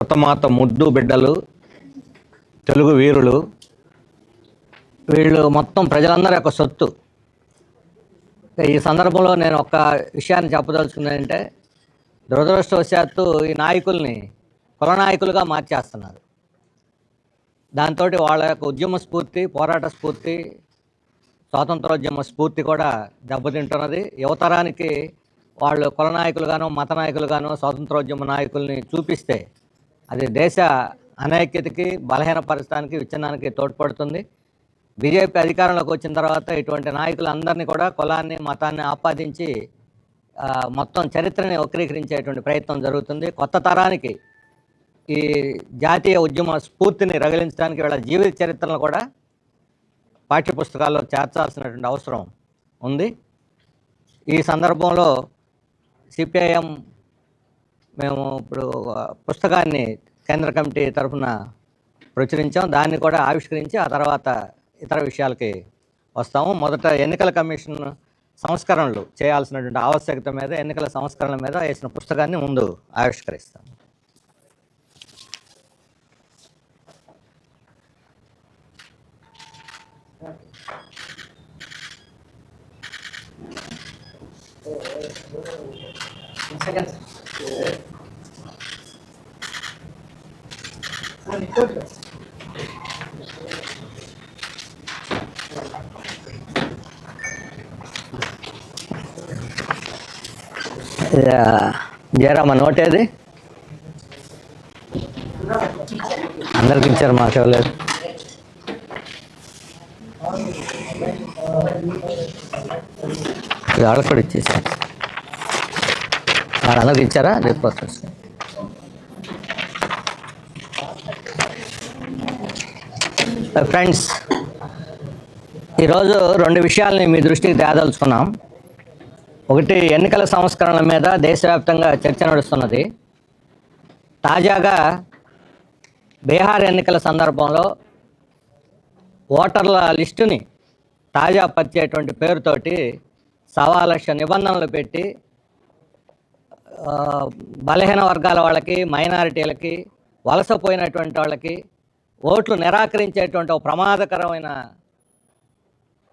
భరతమాత ముద్దు బిడ్డలు తెలుగు వీరులు వీళ్ళు మొత్తం ప్రజలందరి యొక్క సొత్తు. ఈ సందర్భంలో నేను ఒక విషయాన్ని చెప్పదలుచుకున్నానంటే దురదృష్టవశాత్తు ఈ నాయకుల్ని కుల నాయకులుగా మార్చేస్తున్నారు. దాంతో వాళ్ళ యొక్క ఉద్యమ స్ఫూర్తి పోరాట స్ఫూర్తి స్వాతంత్రోద్యమ స్ఫూర్తి కూడా దెబ్బతింటున్నది. యువతరానికి వాళ్ళు కుల నాయకులుగాను మత నాయకులుగాను స్వాతంత్రోద్యమ నాయకుల్ని చూపిస్తే అది దేశ అనైక్యతకి బలహీనపరచడానికి విచ్ఛిన్నానికి తోడ్పడుతుంది. బీజేపీ అధికారంలోకి వచ్చిన తర్వాత ఇటువంటి నాయకులందరినీ కూడా కులాన్ని మతాన్ని ఆపాదించి మొత్తం చరిత్రని వక్రీకరించేటువంటి ప్రయత్నం జరుగుతుంది. కొత్త తరానికి ఈ జాతీయ ఉద్యమ స్ఫూర్తిని రగిలించడానికి వీళ్ళ జీవిత చరిత్రను కూడా పాఠ్యపుస్తకాల్లో చేర్చాల్సినటువంటి అవసరం ఉంది. ఈ సందర్భంలో సిపిఐఎం మేము ఇప్పుడు పుస్తకాన్ని కేంద్ర కమిటీ తరఫున ప్రచురించాం. దాన్ని కూడా ఆవిష్కరించి ఆ తర్వాత ఇతర విషయాలకి వస్తాము. మొదట ఎన్నికల కమిషన్ సంస్కరణలు చేయాల్సినటువంటి ఆవశ్యకత మీద ఎన్నికల సంస్కరణల మీద వేసిన పుస్తకాన్ని ముందు ఆవిష్కరిస్తాం. జయరామ నోట్ ఏది? అందరికి ఇచ్చారు మాకు ఇవ్వలేదు. వాళ్ళకి కూడా ఇచ్చేసారు వాళ్ళందరికి ఇచ్చారా? రేపు ప్రాసెస్ Uh, ఫ్రెండ్స్ ఈరోజు రెండు విషయాల్ని మీ దృష్టికి తేదలుచుకున్నాం. ఒకటి ఎన్నికల సంస్కరణల మీద దేశవ్యాప్తంగా చర్చ నడుస్తున్నది. తాజాగా బీహార్ ఎన్నికల సందర్భంలో ఓటర్ల లిస్టుని తాజా పరిచేటువంటి పేరుతోటి సవా లక్ష నిబంధనలు పెట్టి బలహీన వర్గాల వాళ్ళకి మైనారిటీలకి వలసపోయినటువంటి వాళ్ళకి ఓట్లు నిరాకరించేటువంటి ఒక ప్రమాదకరమైన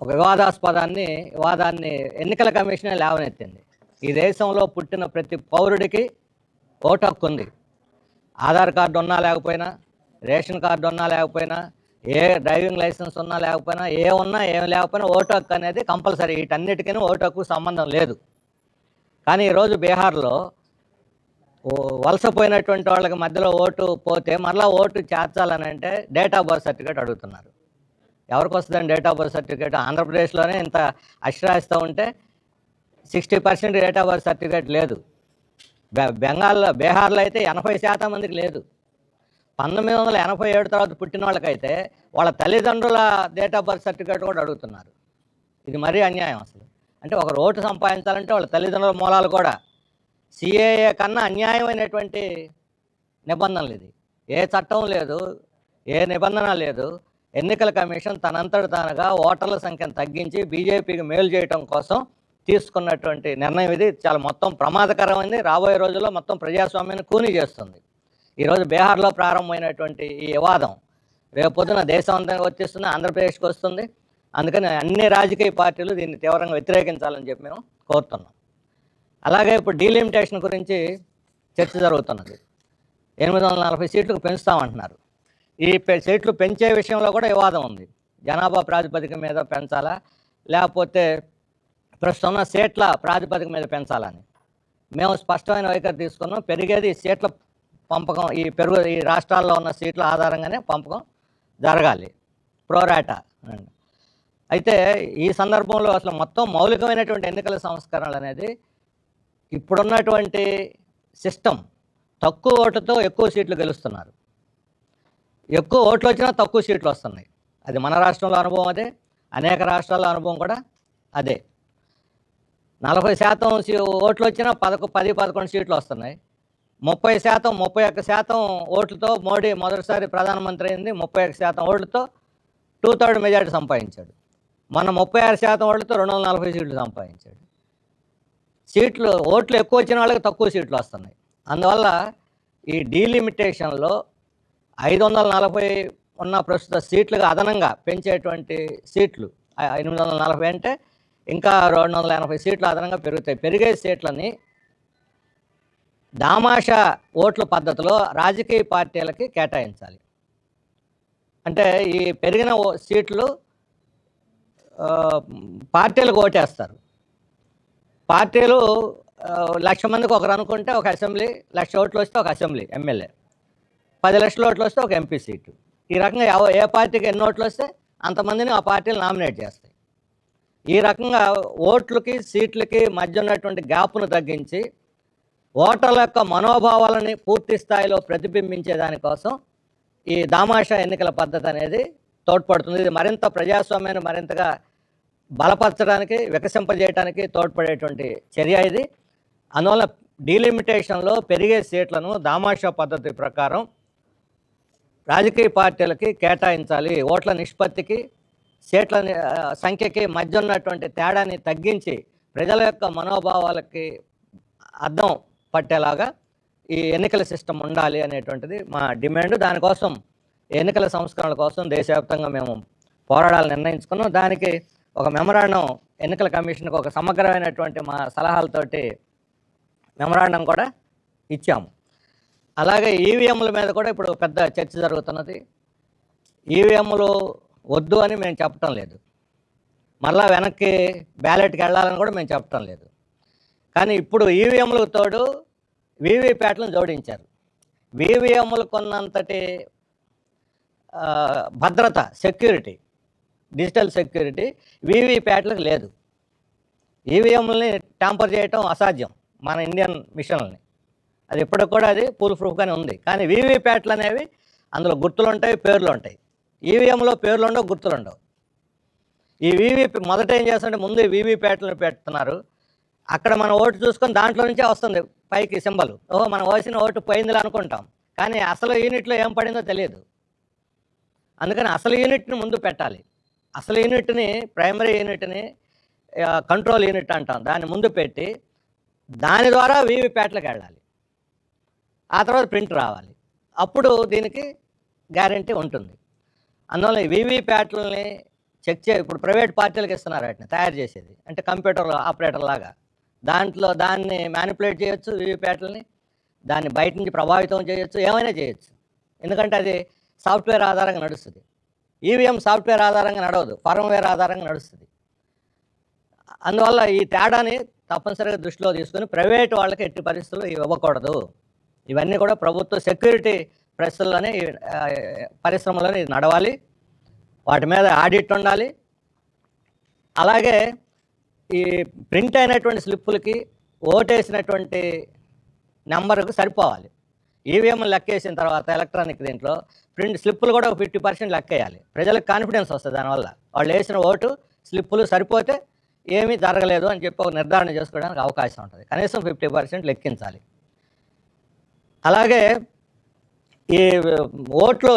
ఒక వివాదాస్పదాన్ని వివాదాన్ని ఎన్నికల కమిషనే లేవనెత్తింది. ఈ దేశంలో పుట్టిన ప్రతి పౌరుడికి ఓటు హక్కు ఉంది ఆధార్ కార్డు ఉన్నా లేకపోయినా రేషన్ కార్డు ఉన్నా లేకపోయినా ఏ డ్రైవింగ్ లైసెన్స్ ఉన్నా లేకపోయినా ఏ ఉన్నా ఏం లేకపోయినా ఓటు హక్కు అనేది కంపల్సరీ. వీటన్నిటికీ ఓటు హక్కు సంబంధం లేదు. కానీ ఈరోజు బీహార్లో వలసపోయినటువంటి వాళ్ళకి మధ్యలో ఓటు పోతే మరలా ఓటు చేర్చాలని అంటే డేట్ ఆఫ్ బర్త్ సర్టిఫికేట్ అడుగుతున్నారు. ఎవరికి వస్తుందండి డేట్ ఆఫ్ బర్త్ సర్టిఫికేట్? ఆంధ్రప్రదేశ్లోనే ఇంత అశ్రాయిస్తూ ఉంటే sixty percent date of birth certificate లేదు. బె బెంగాల్లో బీహార్లో అయితే ఎనభై శాతం మందికి లేదు. పంతొమ్మిది వందల ఎనభై ఏడు తర్వాత పుట్టిన వాళ్ళకైతే వాళ్ళ తల్లిదండ్రుల డేట్ ఆఫ్ బర్త్ సర్టిఫికేట్ కూడా అడుగుతున్నారు. ఇది మరీ అన్యాయం అసలు. అంటే ఒక ఓటు సంపాదించాలంటే వాళ్ళ తల్లిదండ్రుల మూలాలు కూడా సిఏఏ కన్నా అన్యాయమైనటువంటి నిబంధనలు ఇది. ఏ చట్టం లేదు ఏ నిబంధన లేదు. ఎన్నికల కమిషన్ తనంతట తానుగా ఓటర్ల సంఖ్యను తగ్గించి బీజేపీకి మేలు చేయటం కోసం తీసుకున్నటువంటి నిర్ణయం ఇది. చాలా మొత్తం ప్రమాదకరమైంది. రాబోయే రోజుల్లో మొత్తం ప్రజాస్వామ్యాన్ని కూని చేస్తుంది. ఈరోజు బీహార్లో ప్రారంభమైనటువంటి ఈ వివాదం రేపొద్దున దేశవంతంగా వచ్చేస్తుంది ఆంధ్రప్రదేశ్కి వస్తుంది. అందుకని అన్ని రాజకీయ పార్టీలు దీన్ని తీవ్రంగా వ్యతిరేకించాలని చెప్పి మేము కోరుతున్నాం. అలాగే ఇప్పుడు డీలిమిటేషన్ గురించి చర్చ జరుగుతున్నది. ఎనిమిది వందల నలభై సీట్లకు పెంచుతామంటున్నారు. ఈ సీట్లు పెంచే విషయంలో కూడా వివాదం ఉంది. జనాభా ప్రాతిపదిక మీద పెంచాలా? లేకపోతే ప్రస్తుతం ఉన్న సీట్ల ప్రాతిపదిక మీద పెంచాలని? మేము స్పష్టమైన వైఖరి తీసుకున్నాం. పెరిగేది సీట్ల పంపకం ఈ పెరుగు ఈ రాష్ట్రాల్లో ఉన్న సీట్ల ఆధారంగానే పంపకం జరగాలి. ప్రోరాటా అయితే ఈ సందర్భంలో అసలు మొత్తం మౌలికమైనటువంటి ఎన్నికల సంస్కరణలు అనేది ఇప్పుడున్నటువంటి సిస్టమ్ తక్కువ ఓటుతో ఎక్కువ సీట్లు గెలుస్తున్నారు. ఎక్కువ ఓట్లు వచ్చినా తక్కువ సీట్లు వస్తున్నాయి. అది మన రాష్ట్రంలో అనుభవం అదే అనేక రాష్ట్రాల అనుభవం కూడా అదే. నలభై శాతం ఓట్లు వచ్చినా పదకొ పది పదకొండు సీట్లు వస్తున్నాయి. ముప్పై శాతం ముప్పై ఒక్క శాతం ఓట్లతో మోడీ మొదటిసారి ప్రధానమంత్రి అయింది. ముప్పై ఒక్క శాతం ఓట్లతో టూ థర్డ్ మెజార్టీ సంపాదించాడు. మన ముప్పై ఆరు శాతం ఓట్లతో రెండు వందల నలభై సీట్లు సంపాదించాడు. సీట్లు ఓట్లు ఎక్కువ వచ్చిన వాళ్ళకి తక్కువ సీట్లు వస్తున్నాయి. అందువల్ల ఈ డీలిమిటేషన్లో ఐదు వందల నలభై ఉన్న ప్రస్తుత సీట్లుగా అదనంగా పెంచేటువంటి సీట్లు ఎనిమిది వందల నలభై అంటే ఇంకా రెండు వందల ఎనభై సీట్లు అదనంగా పెరుగుతాయి. పెరిగే సీట్లని దామాషా ఓట్ల పద్ధతిలో రాజకీయ పార్టీలకి కేటాయించాలి. అంటే ఈ పెరిగిన సీట్లు పార్టీలకు ఓటేస్తారు. పార్టీలు లక్ష మందికి ఒకరు అనుకుంటే ఒక అసెంబ్లీ లక్ష ఓట్లు వస్తే ఒక అసెంబ్లీ ఎమ్మెల్యే. పది లక్షల ఓట్లు వస్తే ఒక ఎంపీ సీటు. ఈ రకంగా ఎవ- ఏ పార్టీకి ఎన్ని ఓట్లు వస్తే అంతమందిని ఆ పార్టీలు నామినేట్ చేస్తాయి. ఈ రకంగా ఓట్లకి సీట్లకి మధ్య ఉన్నటువంటి గ్యాప్ను తగ్గించి ఓటర్ల యొక్క మనోభావాలని పూర్తి స్థాయిలో ప్రతిబింబించే దానికోసం ఈ దామాషా ఎన్నికల పద్ధతి అనేది తోడ్పడుతుంది. ఇది మరింత ప్రజాస్వామ్యాన్ని మరింతగా బలపరచడానికి వికసింపజేయడానికి తోడ్పడేటువంటి చర్య ఇది. అందువల్ల డీలిమిటేషన్లో పెరిగే సీట్లను దామాషా పద్ధతి ప్రకారం రాజకీయ పార్టీలకి కేటాయించాలి. ఓట్ల నిష్పత్తికి సీట్ల సంఖ్యకి మధ్య ఉన్నటువంటి తేడాని తగ్గించి ప్రజల యొక్క మనోభావాలకి అర్థం పట్టేలాగా ఈ ఎన్నికల సిస్టమ్ ఉండాలి అనేటువంటిది మా డిమాండ్. దానికోసం ఎన్నికల సంస్కరణల కోసం దేశవ్యాప్తంగా మేము పోరాడాలని నిర్ణయించుకున్నాం. దానికి ఒక మెమరాండం ఎన్నికల కమిషన్కి ఒక సమగ్రమైనటువంటి మా సలహాలతోటి మెమరాండం కూడా ఇచ్చాము. అలాగే ఈవీఎంల మీద కూడా ఇప్పుడు పెద్ద చర్చ జరుగుతున్నది. ఈవీఎంలు వద్దు అని మేము చెప్పటం లేదు. మళ్ళా వెనక్కి బ్యాలెట్కి వెళ్ళాలని కూడా మేము చెప్పటం లేదు. కానీ ఇప్పుడు ఈవీఎంలకు తోడు వీవీప్యాట్లను జోడించారు. వీవీఎంలకు కొన్నంతటి భద్రత సెక్యూరిటీ డిజిటల్ సెక్యూరిటీ వీవీప్యాట్లకు లేదు. ఈవీఎంలని ట్యాంపర్ చేయటం అసాధ్యం మన ఇండియన్ మిషన్లని. అది ఇప్పటికి కూడా అది పూల్ ప్రూఫ్గానే ఉంది. కానీ వీవీప్యాట్లు అనేవి అందులో గుర్తులు ఉంటాయి పేర్లు ఉంటాయి ఈవీఎంలో పేర్లు ఉండవు గుర్తులు ఉండవు ఈ వీవీ మొదట ఏం చేస్తుంటే ముందు వీవీప్యాట్లను పెడుతున్నారు. అక్కడ మన ఓటు చూసుకొని దాంట్లో నుంచే వస్తుంది పైకి సింబల్. ఓహో మనం వేసిన ఓటు పోయిందిలా అనుకుంటాం. కానీ అసలు యూనిట్లో ఏం పడిందో తెలియదు. అందుకని అసలు యూనిట్ని ముందు పెట్టాలి. అసలు యూనిట్ని ప్రైమరీ యూనిట్ని కంట్రోల్ యూనిట్ అంటాం. దాన్ని ముందు పెట్టి దాని ద్వారా వీవీప్యాట్లకు వెళ్ళాలి. ఆ తర్వాత ప్రింట్ రావాలి. అప్పుడు దీనికి గ్యారంటీ ఉంటుంది. అందువల్ల ఈ వీవీప్యాట్లని చెక్ చే ఇప్పుడు ప్రైవేట్ పార్టీలకు ఇస్తున్నారు వాటిని తయారు చేసేది. అంటే కంప్యూటర్ ఆపరేటర్ లాగా. దాంట్లో దాన్ని మ్యానిపులేట్ చేయొచ్చు వీవీప్యాట్లని దాన్ని బయట నుంచి ప్రభావితం చేయొచ్చు. ఏమైనా చేయొచ్చు. ఎందుకంటే అది సాఫ్ట్వేర్ ఆధారంగా నడుస్తుంది. ఈవీఎం సాఫ్ట్వేర్ ఆధారంగా నడవదు ఫర్మ్వేర్ ఆధారంగా నడుస్తుంది. అందువల్ల ఈ తేడాని తప్పనిసరిగా దృష్టిలో తీసుకుని ప్రైవేట్ వాళ్ళకి ఎట్టి పరిస్థితులు ఇవ్వకూడదు. ఇవన్నీ కూడా ప్రభుత్వ సెక్యూరిటీ ప్రశ్నల్లోనే పరిశ్రమలోనే ఇది నడవాలి. వాటి మీద ఆడిట్ ఉండాలి. అలాగే ఈ ప్రింట్ అయినటువంటి స్లిప్పులకి ఓటేసినటువంటి నెంబర్కు సరిపోవాలి. ఈవీఎం లెక్కేసిన తర్వాత ఎలక్ట్రానిక్ దీంట్లో ప్రింట్ స్లిప్పులు కూడా ఒక ఫిఫ్టీ పర్సెంట్ లెక్కేయాలి. ప్రజలకు కాన్ఫిడెన్స్ వస్తుంది దానివల్ల. వాళ్ళు వేసిన ఓటు స్లిప్పులు సరిపోతే ఏమీ జరగలేదు అని చెప్పి ఒక నిర్ధారణ చేసుకోవడానికి అవకాశం ఉంటుంది. కనీసం ఫిఫ్టీ పర్సెంట్ లెక్కించాలి. అలాగే ఈ ఓట్లు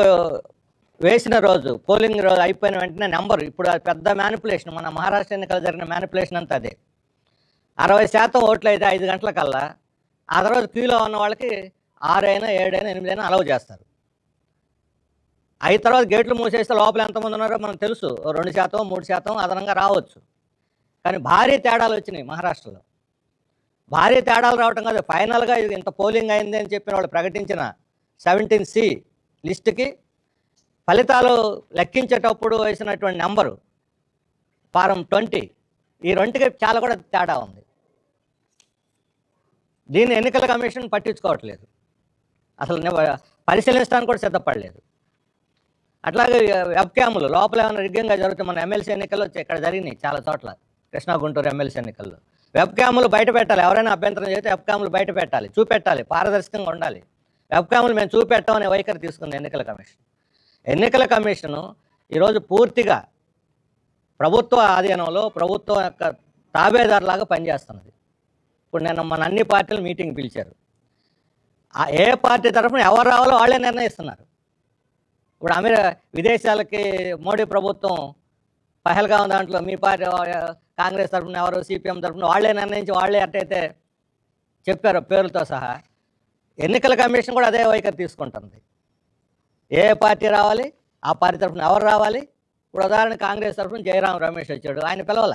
వేసిన రోజు పోలింగ్ రోజు అయిపోయిన వెంటనే నెంబర్ ఇప్పుడు పెద్ద మ్యానిపులేషన్ మన మహారాష్ట్ర ఎన్నికలు జరిగిన మ్యానిపులేషన్ అంతా అదే. అరవై శాతం ఓట్లు అయితే ఐదు గంటల కల్లా ఆ తర్వాత క్యూలో ఉన్న వాళ్ళకి ఆరైనా ఏడైనా ఎనిమిదైనా అలౌ చేస్తారు. అయిన తర్వాత గేట్లు మూసేస్తే లోపల ఎంతమంది ఉన్నారో మనకు తెలుసు. రెండు శాతం మూడు శాతం అదనంగా రావచ్చు. కానీ భారీ తేడాలు వచ్చినాయి మహారాష్ట్రలో. భారీ తేడాలు రావటం కాదు. ఫైనల్గా ఇది ఇంత పోలింగ్ అయింది అని చెప్పిన వాళ్ళు ప్రకటించిన సెవెంటీన్ సి లిస్టుకి ఫలితాలు లెక్కించేటప్పుడు వేసినటువంటి నెంబరు ఫారం ట్వంటీ. ఈ రెండుకి చాలా కూడా తేడా ఉంది. దీన్ని ఎన్నికల కమిషన్ పట్టించుకోవట్లేదు. అసలు పరిశీలించడానికి కూడా సిద్ధపడలేదు. అట్లాగే వెబ్ క్యాములు లోపల ఏమైనా రిగ్గంగా జరుగుతుంది మన ఎమ్మెల్సీ ఎన్నికల్లో ఇక్కడ జరిగినాయి చాలా చోట్ల కృష్ణా గుంటూరు ఎమ్మెల్సీ ఎన్నికల్లో. వెబ్ క్యాములు బయట పెట్టాలి ఎవరైనా అభ్యంతరం చేస్తే వెబ్ క్యాములు బయట పెట్టాలి చూపెట్టాలి పారదర్శకంగా ఉండాలి. వెబ్ క్యాములు మేము చూపెట్టామనే వైఖరి తీసుకుంది ఎన్నికల కమిషన్. ఎన్నికల కమిషను ఈరోజు పూర్తిగా ప్రభుత్వ ఆధీనంలో ప్రభుత్వం యొక్క తాబేదారులాగా పనిచేస్తున్నది. ఇప్పుడు నేను మన అన్ని పార్టీలు మీటింగ్ పిలిచారు. ఏ పార్టీ తరఫున ఎవరు రావాలో వాళ్ళే నిర్ణయిస్తున్నారు. ఇప్పుడు అమెరి విదేశాలకి మోడీ ప్రభుత్వం పహల్గాం దాంట్లో మీ పార్టీ కాంగ్రెస్ తరఫున ఎవరు సిపిఎం తరఫున వాళ్ళే నిర్ణయించి వాళ్ళే అట్టయితే చెప్పారు పేరుతో సహా. ఎన్నికల కమిషన్ కూడా అదే వైఖరి తీసుకుంటుంది. ఏ పార్టీ రావాలి ఆ పార్టీ తరఫున ఎవరు రావాలి? ఇప్పుడు ఉదాహరణ కాంగ్రెస్ తరఫున జయరాం రమేష్ వచ్చాడు ఆయన పిలవాల.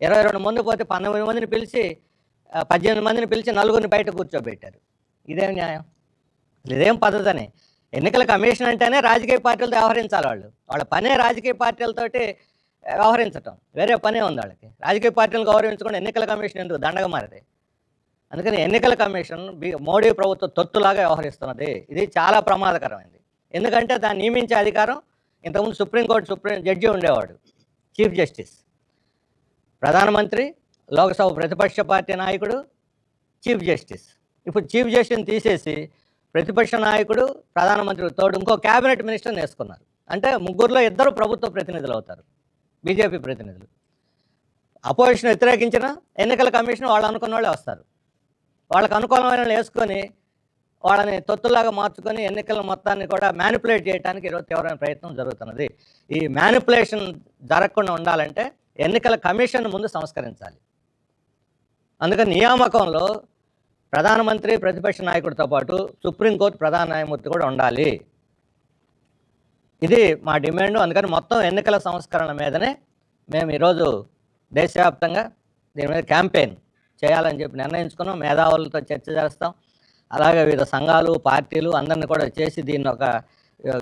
ఇరవై రెండు మంది పోతే పంతొమ్మిది మందిని పిలిచి పద్దెనిమిది మందిని పిలిచి నలుగురిని బయట కూర్చోబెట్టారు. ఇదేం న్యాయం. ఇదేం పద్ధతి అని ఎన్నికల కమిషన్ అంటేనే రాజకీయ పార్టీలతో వ్యవహరించాలి వాళ్ళు. వాళ్ళ పనే రాజకీయ పార్టీలతోటి వ్యవహరించటం. వేరే పనే ఉంది వాళ్ళకి. రాజకీయ పార్టీలను గౌరవించకుండా ఎన్నికల కమిషన్ ఎందుకు దండగా అందుకని ఎన్నికల కమిషన్ మోడీ ప్రభుత్వ తొత్తులాగా వ్యవహరిస్తున్నది. ఇది చాలా ప్రమాదకరమైంది. ఎందుకంటే దాన్ని నియమించే అధికారం ఇంతకుముందు సుప్రీంకోర్టు సుప్రీం జడ్జి ఉండేవాడు. Chief justice. ప్రధానమంత్రి లోక్సభ ప్రతిపక్ష పార్టీ నాయకుడు చీఫ్ జస్టిస్. ఇప్పుడు చీఫ్ జస్టిస్ని తీసేసి ప్రతిపక్ష నాయకుడు ప్రధానమంత్రి తోడు ఇంకో క్యాబినెట్ మినిస్టర్ని వేసుకున్నారు. అంటే ముగ్గురులో ఇద్దరు ప్రభుత్వ ప్రతినిధులు అవుతారు బీజేపీ ప్రతినిధులు. అపోజిషన్ వ్యతిరేకించిన ఎన్నికల కమిషన్ వాళ్ళు అనుకున్న వాళ్ళే వస్తారు. వాళ్ళకు అనుకూలమైన వాళ్ళు వేసుకొని వాళ్ళని తొత్తులాగా మార్చుకొని ఎన్నికల మొత్తాన్ని కూడా మ్యానిపులేట్ చేయడానికి ఈరోజు తీవ్రమైన ప్రయత్నం జరుగుతున్నది. ఈ మ్యానిపులేషన్ జరగకుండా ఉండాలంటే ఎన్నికల కమిషన్ ముందు సంస్కరించాలి. అందుకని నియామకంలో ప్రధానమంత్రి ప్రతిపక్ష నాయకుడితో పాటు సుప్రీంకోర్టు ప్రధాన న్యాయమూర్తి కూడా ఉండాలి. ఇది మా డిమాండ్. అందుకని మొత్తం ఎన్నికల సంస్కరణ మీదనే మేము ఈరోజు దేశవ్యాప్తంగా దీని మీద క్యాంపెయిన్ చేయాలని చెప్పి నిర్ణయించుకున్నాం. మేధావులతో చర్చ చేస్తాం. అలాగే వివిధ సంఘాలు పార్టీలు అందరిని కూడా చేసి దీన్ని ఒక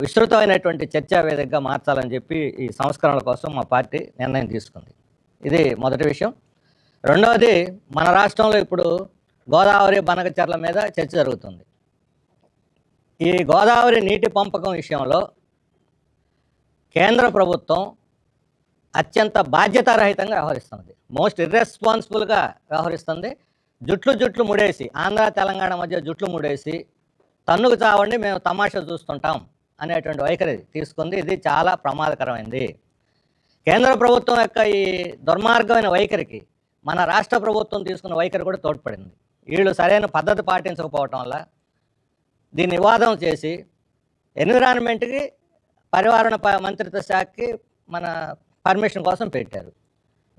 విస్తృతమైనటువంటి చర్చా వేదికగా మార్చాలని చెప్పి ఈ సంస్కరణల కోసం మా పార్టీ నిర్ణయం తీసుకుంది. ఇది మొదటి విషయం. రెండవది మన రాష్ట్రంలో ఇప్పుడు గోదావరి బనకచర్ల మీద చర్చ జరుగుతుంది. ఈ గోదావరి నీటి పంపకం విషయంలో కేంద్ర ప్రభుత్వం అత్యంత బాధ్యతారహితంగా వ్యవహరిస్తుంది. మోస్ట్ ఇర్రెస్పాన్సిబుల్గా వ్యవహరిస్తుంది. జుట్లు జుట్లు ముడేసి ఆంధ్ర తెలంగాణ మధ్య జుట్లు ముడేసి తన్నుకు చావండి మేము తమాషా చూస్తుంటాం అనేటువంటి వైఖరి తీసుకుంది. ఇది చాలా ప్రమాదకరమైంది. కేంద్ర ప్రభుత్వం యొక్క ఈ దుర్మార్గమైన వైఖరికి మన రాష్ట్ర ప్రభుత్వం తీసుకున్న వైఖరి కూడా తోడ్పడింది. వీళ్ళు సరైన పద్ధతి పాటించకపోవటం వల్ల దీన్ని వివాదం చేసి ఎన్విరాన్మెంట్కి పర్యావరణ ప- మంత్రిత్వ శాఖకి మన పర్మిషన్ కోసం పెట్టారు.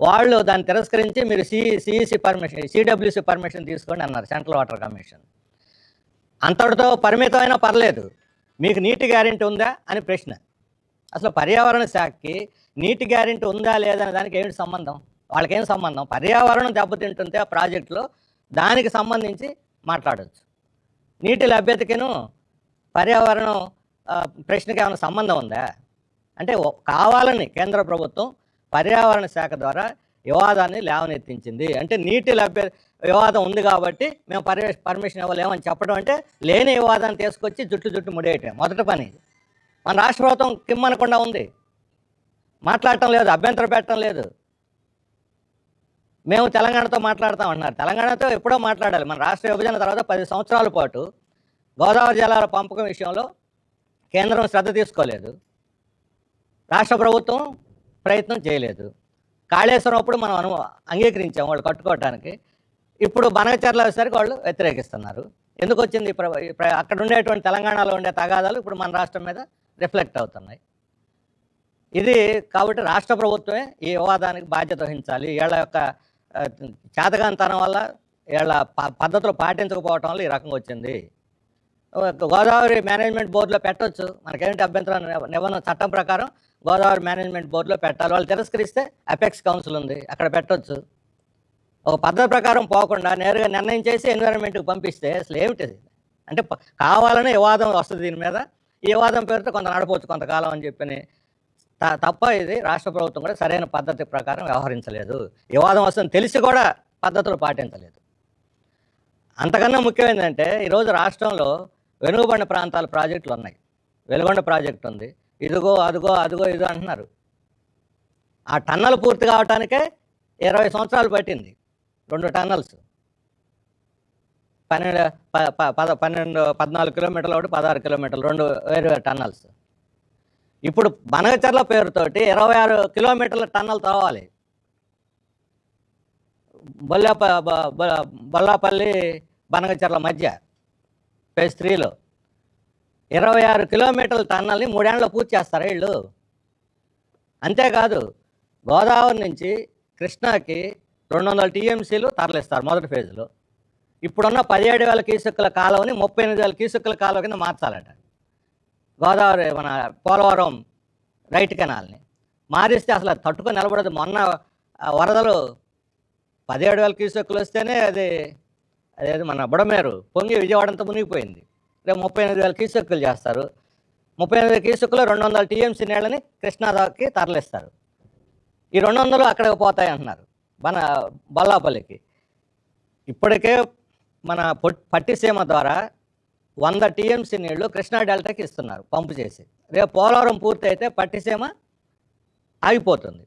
వాళ్ళు దాన్ని తిరస్కరించి మీరు C CEC permission CWC permission తీసుకోండి అన్నారు సెంట్రల్ వాటర్ కమిషన్. అంతటితో పరిమితమైనా పర్లేదు. మీకు నీటి గ్యారెంటీ ఉందా అని ప్రశ్న. అసలు పర్యావరణ శాఖకి నీటి గ్యారెంటీ ఉందా లేదా అనే దానికి ఏమిటి సంబంధం? వాళ్ళకేం సంబంధం? పర్యావరణం దెబ్బతింటుంటే ఆ ప్రాజెక్టులో దానికి సంబంధించి మాట్లాడవచ్చు నీటి లభ్యతకిను పర్యావరణం ప్రశ్నకి ఏమైనా సంబంధం ఉందా? అంటే కావాలని కేంద్ర ప్రభుత్వం పర్యావరణ శాఖ ద్వారా వివాదాన్ని లేవనెత్తించింది. అంటే నీటి లభ్య వివాదం ఉంది కాబట్టి మేము పర్య పర్మిషన్ ఇవ్వలేమని చెప్పడం అంటే లేని వివాదాన్ని తీసుకొచ్చి జుట్టు జుట్టు ముడేయటం మొదటి పని మన రాష్ట్ర ప్రభుత్వం కిమ్మనకుండా ఉంది. మాట్లాడటం లేదు అభ్యంతరం పెట్టడం లేదు. మేము తెలంగాణతో మాట్లాడతాం అన్నారు. తెలంగాణతో ఎప్పుడో మాట్లాడాలి. మన రాష్ట్ర విభజన తర్వాత పది సంవత్సరాల పాటు గోదావరి జలాల పంపకం విషయంలో కేంద్రం శ్రద్ధ తీసుకోలేదు. రాష్ట్ర ప్రభుత్వం ప్రయత్నం చేయలేదు. కాళేశ్వరం అప్పుడు మనం అను అంగీకరించాం వాళ్ళు కట్టుకోవడానికి ఇప్పుడు బనగచర్ల వచ్చేసరికి వాళ్ళు వ్యతిరేకిస్తున్నారు. ఎందుకు వచ్చింది? అక్కడ ఉండేటువంటి తెలంగాణలో ఉండే తగాదాలు ఇప్పుడు మన రాష్ట్రం మీద రిఫ్లెక్ట్ అవుతున్నాయి. ఇది కాబట్టి రాష్ట్ర ప్రభుత్వమే ఈ వివాదానికి బాధ్యత వహించాలి. వీళ్ళ యొక్క చేతగానితనం వల్ల వీళ్ళ పద్ధతులు పాటించకపోవటం వల్ల ఈ రకంగా వచ్చింది. గోదావరి మేనేజ్మెంట్ బోర్డులో పెట్టొచ్చు. మనకేంటి అభ్యంతరం? నిబంధన చట్టం ప్రకారం గోదావరి మేనేజ్మెంట్ బోర్డులో పెట్టాలి. వాళ్ళు తిరస్కరిస్తే అపెక్స్ కౌన్సిల్ ఉంది. అక్కడ పెట్టొచ్చు. ఒక పద్ధతి ప్రకారం పోకుండా నేరుగా నిర్ణయం చేసి ఎన్విరాన్మెంట్కి పంపిస్తే అసలు ఏమిటిది? అంటే కావాలనే వివాదం వస్తుంది దీని మీద. ఈ వివాదం పేరుతో కొంత నడపవచ్చు కొంతకాలం అని చెప్పని తప్ప ఇది రాష్ట్ర ప్రభుత్వం కూడా సరైన పద్ధతి ప్రకారం వ్యవహరించలేదు. వివాదం వస్తుంది తెలిసి కూడా పద్ధతులు పాటించలేదు. అంతకన్నా ముఖ్యం ఏంటంటే ఈరోజు రాష్ట్రంలో వెనుకబడిన ప్రాంతాల ప్రాజెక్టులు ఉన్నాయి. వెలుగొండ ప్రాజెక్ట్ ఉంది. ఇదిగో అదిగో అదిగో ఇదో అంటున్నారు. ఆ టన్నలు పూర్తి కావటానికే ఇరవై సంవత్సరాలు పట్టింది. రెండు టన్నల్స్. పన్నెండు ప- ప- పద పన్నెండు పద్నాలుగు కిలోమీటర్లు ఒకటి పదహారు కిలోమీటర్లు రెండు వేరు వేరు టన్నల్స్. ఇప్పుడు బనగచర్ల పేరుతోటి ఇరవై ఆరు కిలోమీటర్ల టన్నల్ తవ్వాలి. బొల్లాప బ- బొల్లాపల్లి బనగచర్ల మధ్య ఫేజ్ త్రీలో ఇరవై ఆరు కిలోమీటర్ల టన్నల్ని మూడేళ్ళలో పూర్తి చేస్తారు వీళ్ళు. అంతేకాదు గోదావరి నుంచి కృష్ణాకి రెండు వందల టీఎంసీలు తరలిస్తారు మొదటి ఫేజ్లో. ఇప్పుడున్న పదిహేడు వేల క్యూసెక్కుల కాలువని ముప్పై ఎనిమిది వేల క్యూసెక్కుల కాలువ కింద మార్చాలట. గోదావరి మన పోలవరం రైట్ కెనాల్ని మారిస్తే అసలు తట్టుకొని నిలబడదు. మొన్న ఆ, వరదలు పదిహేడు వేల క్యూసెక్కులు వస్తేనే అది అదేది మన బుడమేరు పొంగి విజయవాడ అంతా మునిగిపోయింది. రేపు ముప్పై ఎనిమిది వేల క్యూసెక్కులు చేస్తారు. ముప్పై ఎనిమిది క్యూసెక్కులు రెండు వందల టీఎంసీ నీళ్ళని కృష్ణాదాకి తరలిస్తారు. ఈ రెండు వందలు అక్కడికి పోతాయి అంటున్నారు మన బల్లాపల్లికి. ఇప్పటికే మన పట్టిసీమ ద్వారా వంద టీఎంసీ నీళ్ళు కృష్ణా డెల్టాకి ఇస్తున్నారు పంపు చేసి. రేపు పోలవరం పూర్తయితే పట్టిసీమ ఆగిపోతుంది.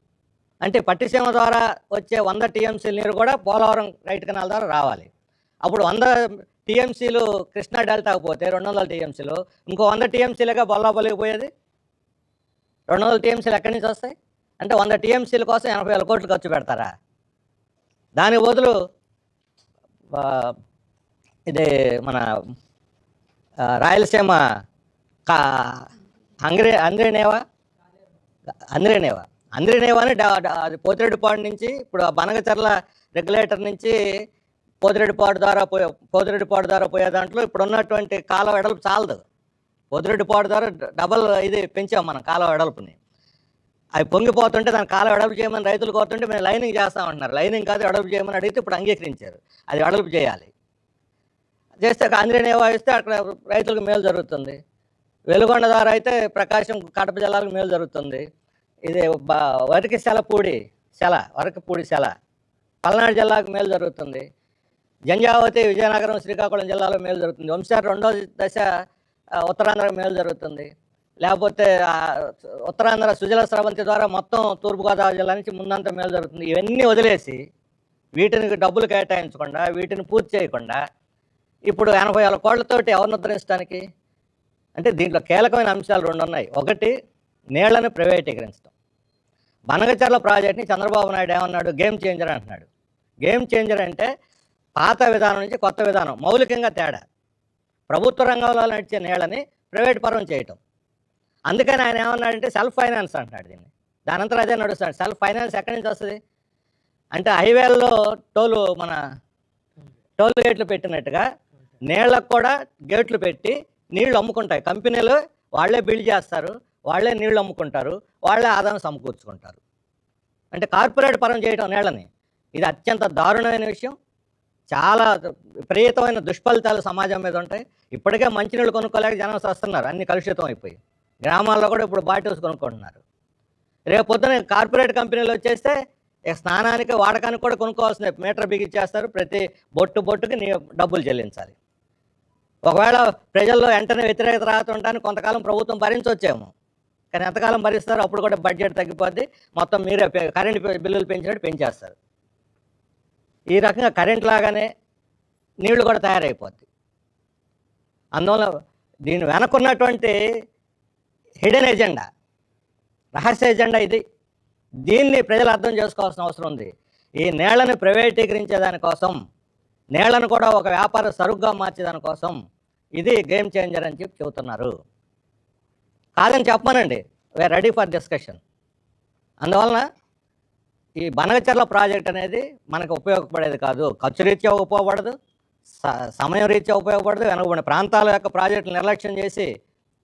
అంటే పట్టిసీమ ద్వారా వచ్చే వంద టీఎంసీ నీరు కూడా పోలవరం రైట్ కెనాల్ ద్వారా రావాలి. అప్పుడు వంద టీఎంసీలు కృష్ణా డెల్టాకు పోతే రెండు వందల టీఎంసీలు ఇంకో వంద టీఎంసీలుగా బొల్లాపల్లికి పోయేది? రెండు వందల టీఎంసీలు ఎక్కడి నుంచి వస్తాయి? అంటే వంద టీఎంసీల కోసం ఎనభై వేల కోట్లు ఖర్చు పెడతారా? దాని బదులు ఇది మన రాయలసీమ కా హంగ్రీ అంద్రేనేవా అంద్రేనేవా అంద్రేనేవాని డా అది పోతిరెడ్డిపాడు నుంచి ఇప్పుడు బనగచర్ల రెగ్యులేటర్ నుంచి పోతిరెడ్డిపాడు ద్వారా పోయే పోతిరెడ్డిపాడు ద్వారా పోయే దాంట్లో ఇప్పుడు ఉన్నటువంటి కాలువ వెడల్పు చాలదు. పోతిరెడ్డిపాడు ద్వారా డబల్ ఇది పెంచాం మనం కాలువ వెడల్పుని. అవి పొంగిపోతుంటే దాని కాలం వెడల్పు చేయమని రైతులు కోరుతుంటే మేము లైనింగ్ చేస్తామంటున్నారు. లైనింగ్ కాదు వెడల్పు చేయమని అడిగితే ఇప్పుడు అంగీకరించారు. అది వెడల్పు చేయాలి. చేస్తే ఆంధ్రనేవా ఇస్తే అక్కడ రైతులకు మేలు జరుగుతుంది. వెలుగొండ ద్వారా అయితే ప్రకాశం కడప జిల్లాలకు మేలు జరుగుతుంది. ఇది బ- వరికి సెలపూడి సెల వరకపూడి సెల. పల్నాడు జిల్లాకు మేలు జరుగుతుంది. జంజావతి విజయనగరం శ్రీకాకుళం జిల్లాలో మేలు జరుగుతుంది. వంశారి రెండో దశ ఉత్తరాంధ్రకు మేలు జరుగుతుంది. లేకపోతే ఉత్తరాంధ్ర సుజల స్రవంతి ద్వారా మొత్తం తూర్పుగోదావరి జిల్లా నుంచి ముందంత మేలు జరుగుతుంది. ఇవన్నీ వదిలేసి వీటిని డబ్బులు కేటాయించకుండా వీటిని పూర్తి చేయకుండా ఇప్పుడు ఎనభై వేల కోళ్ళతోటి ఎవరిని ఉద్ధరించడానికి? అంటే దీంట్లో కీలకమైన అంశాలు రెండు ఉన్నాయి. ఒకటి నీళ్ళను ప్రైవేటీకరించడం. బనగచర్ల ప్రాజెక్ట్ని చంద్రబాబు నాయుడు ఏమన్నాడు? గేమ్ చేంజర్ అంటున్నాడు. గేమ్ చేంజర్ అంటే పాత విధానం నుంచి కొత్త విధానం మౌలికంగా తేడా. ప్రభుత్వ రంగంలో నడిచే నీళ్ళని ప్రైవేట్ పరం చేయటం. అందుకని ఆయన ఏమన్నాడంటే సెల్ఫ్ ఫైనాన్స్ అంటున్నాడు దీన్ని. దానంతరం అదే నడుస్తాడు. సెల్ఫ్ ఫైనాన్స్ ఎక్కడి నుంచి వస్తుంది? అంటే హైవేల్లో టోలు మన టోల్ గేట్లు పెట్టినట్టుగా నీళ్ళకు కూడా గేట్లు పెట్టి నీళ్ళు అమ్ముకుంటాయి. కంపెనీలు వాళ్ళే బిల్డ్ చేస్తారు వాళ్ళే నీళ్ళు అమ్ముకుంటారు వాళ్ళే ఆదాయం సమకూర్చుకుంటారు. అంటే కార్పొరేట్ పరం చేయడం నీళ్ళని. ఇది అత్యంత దారుణమైన విషయం. చాలా విపరీతమైన దుష్ఫలితాలు సమాజం మీద ఉంటాయి. ఇప్పటికే మంచినీళ్ళు కొనుక్కోలేక జనం వస్తున్నారు. అన్ని కలుషితం అయిపోయి. గ్రామాల్లో కూడా ఇప్పుడు బాటిల్స్ కొనుక్కుంటున్నారు. రేపు పొద్దున కార్పొరేట్ కంపెనీలు వచ్చేస్తే ఇక స్నానానికి వాడకానికి కూడా కొనుక్కోవాల్సిన మీటర్ బిగించేస్తారు. ప్రతి బొట్టు బొట్టుకి నీ డబ్బులు చెల్లించాలి. ఒకవేళ ప్రజల్లో వెంటనే వ్యతిరేకత రాతుంటానికి కొంతకాలం ప్రభుత్వం భరించవచ్చేమో కానీ ఎంతకాలం భరిస్తారో అప్పుడు కూడా బడ్జెట్ తగ్గిపోద్ది. మొత్తం మీరే కరెంట్ బిల్లులు పెంచినట్టు పెంచేస్తారు. ఈ రకంగా కరెంట్ లాగానే నీళ్ళు కూడా తయారైపోద్ది. అందువల్ల దీని వెనకున్నటువంటి హిడెన్ ఎజెండా రహస్య ఎజెండా ఇది. దీన్ని ప్రజలు అర్థం చేసుకోవాల్సిన అవసరం ఉంది. ఈ నేలను ప్రైవేటీకరించే దానికోసం నేలను కూడా ఒక వ్యాపార సరుగ్గా మార్చేదాని కోసం ఇది గేమ్ చేంజర్ అని చెప్పి చెబుతున్నారు. కాదని చెప్పమనండి వే రెడీ ఫర్ డిస్కషన్ అందువలన ఈ బనగచర్ల ప్రాజెక్ట్ అనేది మనకు ఉపయోగపడేది కాదు. ఖర్చు రీత్యా ఉపయోగపడదు సమయం రీత్యా ఉపయోగపడదు వెనకబడిన ప్రాంతాల యొక్క ప్రాజెక్టులు నిర్లక్ష్యం చేసి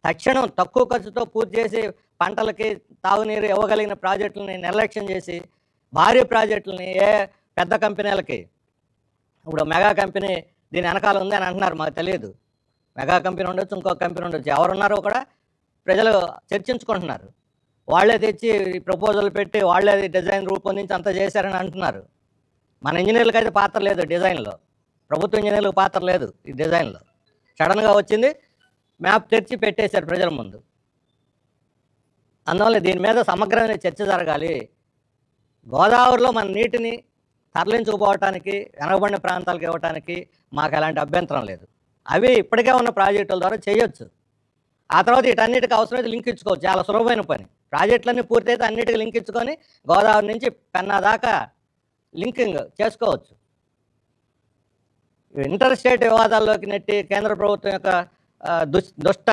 తక్షణం తక్కువ ఖర్చుతో పూర్తి చేసి పంటలకి తాగునీరు ఇవ్వగలిగిన ప్రాజెక్టులని నిర్లక్ష్యం చేసి భారీ ప్రాజెక్టులని ఏ పెద్ద కంపెనీలకి ఇప్పుడు మెగా కంపెనీ దీని వెనకాల ఉంది అని అంటున్నారు మాకు తెలియదు. మెగా కంపెనీ ఉండొచ్చు ఇంకో కంపెనీ ఉండొచ్చు. ఎవరున్నారో కూడా ప్రజలు చర్చించుకుంటున్నారు. వాళ్ళే తెచ్చి ప్రపోజల్ పెట్టి వాళ్ళే డిజైన్ రూపొందించి అంతా చేశారని అంటున్నారు. మన ఇంజనీర్లకు అయితే పాత్ర లేదు డిజైన్లో. ప్రభుత్వ ఇంజనీర్లకు పాత్ర లేదు ఈ డిజైన్లో. సడన్గా వచ్చింది మ్యాప్ తెచ్చి పెట్టేశారు ప్రజల ముందు. అందువల్ల దీని మీద సమగ్రమైన చర్చ జరగాలి. గోదావరిలో మన నీటిని తరలించుకుపోవటానికి వెనకబడిన ప్రాంతాలకు ఇవ్వటానికి మాకు ఎలాంటి అభ్యంతరం లేదు. అవి ఇప్పటికే ఉన్న ప్రాజెక్టుల ద్వారా చేయొచ్చు. ఆ తర్వాత వీటన్నిటికి అవసరమైతే లింక్ ఇచ్చుకోవచ్చు. చాలా సులభమైన పని. ప్రాజెక్టులన్నీ పూర్తయితే అన్నిటికీ లింక్ ఇచ్చుకొని గోదావరి నుంచి పెన్నా దాకా లింకింగ్ చేసుకోవచ్చు. ఇంటర్ స్టేట్ వివాదాల్లోకి నెట్టి కేంద్ర ప్రభుత్వం యొక్క దుష్ దుష్ట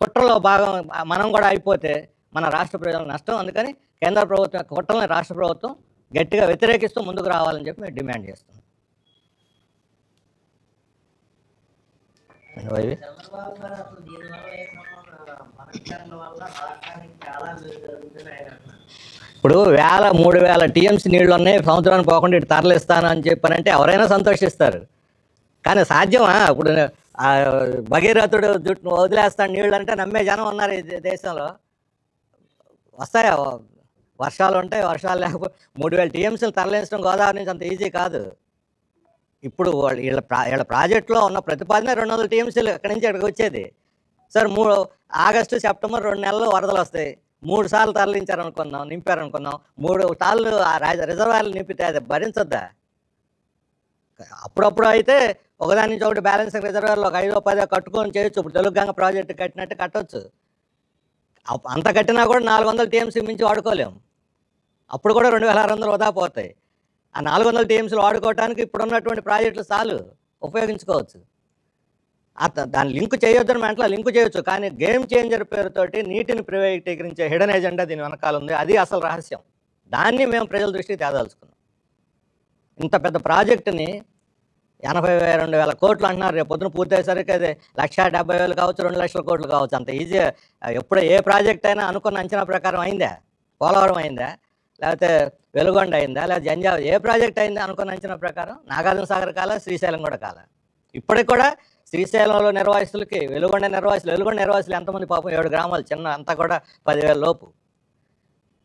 కుట్రలో భాగం మనం కూడా అయిపోతే మన రాష్ట్ర ప్రజల నష్టం. అందుకని కేంద్ర ప్రభుత్వం యొక్క కుట్రల్ని రాష్ట్ర ప్రభుత్వం గట్టిగా వ్యతిరేకిస్తూ ముందుకు రావాలని చెప్పి మేము డిమాండ్ చేస్తున్నాం. ఇప్పుడు వేల మూడు వేల టీఎంసీ నీళ్ళు ఉన్నాయి సంవత్సరానికి పోకుండా ఇటు తరలిస్తాను అని చెప్పారంటే ఎవరైనా సంతోషిస్తారు. కానీ సాధ్యమా? ఇప్పుడు భగీరథుడు జుట్టు వదిలేస్తాడు నీళ్ళు అంటే నమ్మే జనం ఉన్నారు ఈ దేశంలో. వస్తాయా? వర్షాలు ఉంటాయి వర్షాలు లేకపోతే మూడు వేల టీఎంసీలు తరలించడం గోదావరి నుంచి అంత ఈజీ కాదు. ఇప్పుడు వాళ్ళ వీళ్ళ ప్రా వీళ్ళ ప్రాజెక్టులో ఉన్న ప్రతిపాదన రెండు వందల టీఎంసీలు ఎక్కడి నుంచి ఇక్కడికి వచ్చేది. సార్ మూడు ఆగస్టు సెప్టెంబర్ రెండు నెలలు వరదలు వస్తాయి. మూడు సార్లు తరలించారు నింపారనుకున్నాం నింపారు మూడు సార్లు ఆ రిజర్వాయర్లు నింపితే అది భరించొద్దా? అప్పుడప్పుడు అయితే ఒకదాని నుంచి ఒకటి బ్యాలెన్సింగ్ రిజర్వాయర్లో ఒక ఐదో పదో కట్టుకొని చేయొచ్చు. ఇప్పుడు తెలుగు గంగ ప్రాజెక్టు కట్టినట్టు కట్టొచ్చు. అంత కట్టినా కూడా నాలుగు వందల టీఎంసీ మించి వాడుకోలేము. అప్పుడు కూడా రెండు వేల ఆరు వందలు వదా పోతాయి. ఆ నాలుగు వందల టీఎంసీలు వాడుకోవడానికి ఇప్పుడు ఉన్నటువంటి ప్రాజెక్టులు చాలు ఉపయోగించుకోవచ్చు. అత దాన్ని లింక్ చేయొద్దని మెంటలో లింక్ చేయొచ్చు కానీ గేమ్ చేంజర్ పేరుతోటి నీటిని ప్రైవేటీకరించే హిడెన్ ఎజెండా దీని వెనకాల ఉంది. అది అసలు రహస్యం. దాన్ని మేము ప్రజల దృష్టికి తేదాల్చుకున్నాం. ఇంత పెద్ద ప్రాజెక్టుని ఎనభై వే- రెండు వేల కోట్లు అంటున్నారు. రేపు పొద్దున పూర్తయ్యేసరికి అది లక్ష డెబ్బై వేలు కావచ్చు రెండు లక్షల కోట్లు కావచ్చు. అంత ఈజీ ఎప్పుడు ఏ ప్రాజెక్ట్ అయినా అనుకున్న అంచనా ప్రకారం అయిందా? పోలవరం అయిందా? లేకపోతే వెలుగొండ అయిందా? లేదా జంజావ ఏ ప్రాజెక్ట్ అయిందా అనుకున్న అంచనా ప్రకారం? నాగార్జున సాగర్ కాల శ్రీశైలం కూడా కాల? ఇప్పటికి కూడా శ్రీశైలంలో నిర్వాసితులకి వెలుగొండ నిర్వాసితులు వెలుగొండ నిర్వాసితులు ఎంతమంది పాపం? ఏడు గ్రామాలు చిన్న అంతా కూడా పదివేల లోపు.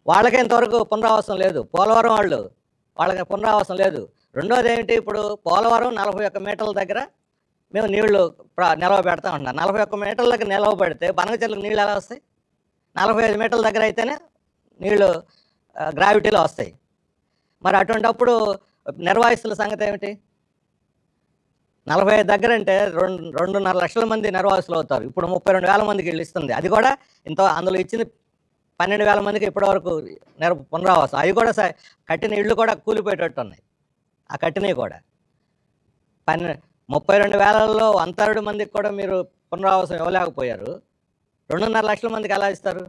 వాళ్ళకే ఇంతవరకు పునరావాసం లేదు. పోలవరం వాళ్ళు వాళ్ళకి పునరావాసం లేదు. రెండోది ఏంటి ఇప్పుడు పోలవరం నలభై ఒక్క మీటర్ల దగ్గర మేము నీళ్ళు ప్ర- నిలవ పెడతా ఉంటున్నాం. నలభై ఒక్క మీటర్ల దగ్గర నిలవ పెడితే బనగచెర్లకు నీళ్ళు ఎలా వస్తాయి? నలభై ఐదు మీటర్ల దగ్గర అయితేనే నీళ్ళు గ్రావిటీలో వస్తాయి. మరి అటువంటప్పుడు నిర్వాహిస్తుల సంగతి ఏమిటి? నలభై ఐదు దగ్గర అంటే రెండు రెండున్నర లక్షల మంది నిర్వాహకులు అవుతారు. ఇప్పుడు ముప్పై రెండు వేల మందికి ఇల్లు ఇస్తుంది. అది కూడా ఇంత అందులో ఇచ్చింది పన్నెండు వేల మందికి ఇప్పటివరకు నిర పునరావాసం. అవి కూడా స- కట్టిన ఇళ్ళు కూడా కూలిపోయేటట్టు ఉన్నాయి. ఆ కట్టినవి కూడా. పన్నె ముప్పై రెండు వేలలో అంతరుడు మందికి కూడా మీరు పునరావాసం ఇవ్వలేకపోయారు. రెండున్నర లక్షల మందికి ఎలా ఇస్తారు?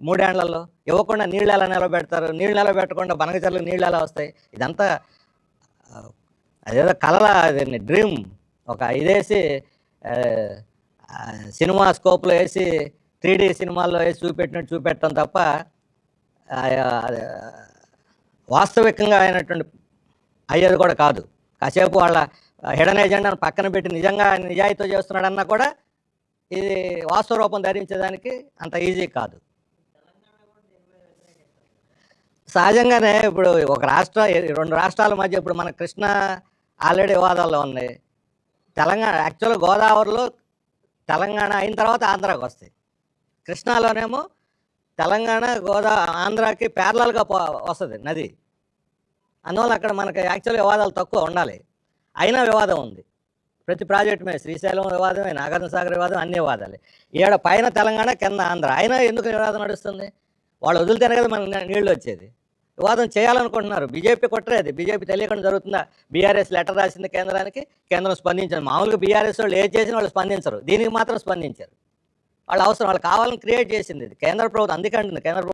మూడేళ్ళలో ఇవ్వకుండా నీళ్ళు ఎలా నిలబెడతారు? నీళ్ళు నిలబెట్టకుండా బనగచర్లు నీళ్ళు ఎలా వస్తాయి? ఇదంతా అదేదో కలల అది డ్రీమ్. ఒక ఇదేసి సినిమా స్కోప్లో వేసి త్రీ డీ సినిమాల్లో వేసి చూపెట్టినట్టు చూపెట్టడం తప్ప వాస్తవికంగా అయినటువంటి అయ్యేది కూడా కాదు. కాసేపు వాళ్ళ హిడన్ ఎజెండాను పక్కన పెట్టి నిజంగా నిజాయితీ చేస్తున్నాడన్నా కూడా ఇది వాస్తవ రూపం ధరించేదానికి అంత ఈజీ కాదు. సహజంగానే ఇప్పుడు ఒక రాష్ట్ర రెండు రాష్ట్రాల మధ్య ఇప్పుడు మన కృష్ణ ఆల్రెడీ వివాదాల్లో ఉన్నాయి తెలంగాణ యాక్చువల్ గోదావరిలో తెలంగాణ అయిన తర్వాత ఆంధ్రాకి వస్తాయి. కృష్ణాలోనేమో తెలంగాణ గోదా ఆంధ్రాకి ప్యారలల్గా పో వస్తుంది నది. అందువల్ల అక్కడ మనకి యాక్చువల్ వివాదాలు తక్కువ ఉండాలి. అయినా వివాదం ఉంది. ప్రతి ప్రాజెక్టు మీద శ్రీశైలం వివాదమే నాగార్జున సాగర్ వివాదం అన్ని వివాదాలే. ఏడ పైన తెలంగాణ కింద ఆంధ్ర. అయినా ఎందుకు వివాదం నడుస్తుంది? వాళ్ళు వదిలితేనే కదా మన నీళ్ళు వచ్చేది. వివాదం చేయాలనుకుంటున్నారు. బీజేపీ కొట్టలేదు. బీజేపీ తెలియకుండా జరుగుతుందా? బీఆర్ఎస్ లెటర్ రాసింది కేంద్రానికి కేంద్రం స్పందించారు మామూలుగా బీఆర్ఎస్ వాళ్ళు ఏది చేసినా వాళ్ళు స్పందించరు. దీనికి మాత్రం స్పందించారు. వాళ్ళ అవసరం వాళ్ళు కావాలని క్రియేట్ చేసింది ఇది. కేంద్ర ప్రభుత్వం అందుకే అంటుంది. కేంద్ర ప్రభుత్వం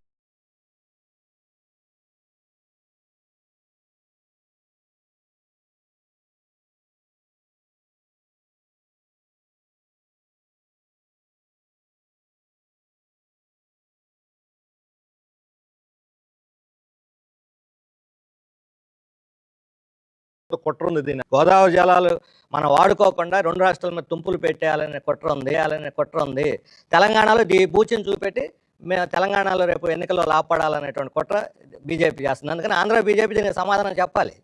కుట్ర ఉంది దీని గోదావరి జలాలు మనం వాడుకోకుండా రెండు రాష్ట్రాల మీద తుంపులు పెట్టేయాలనే కుట్ర ఉంది అలానే కుట్ర ఉంది. తెలంగాణలో దీ బూచిని చూపెట్టి మేము తెలంగాణలో రేపు ఎన్నికల్లో లాపడాలనేటువంటి కుట్ర బీజేపీ చేస్తుంది. అందుకని ఆంధ్ర బీజేపీ దీనికి సమాధానం చెప్పాలి.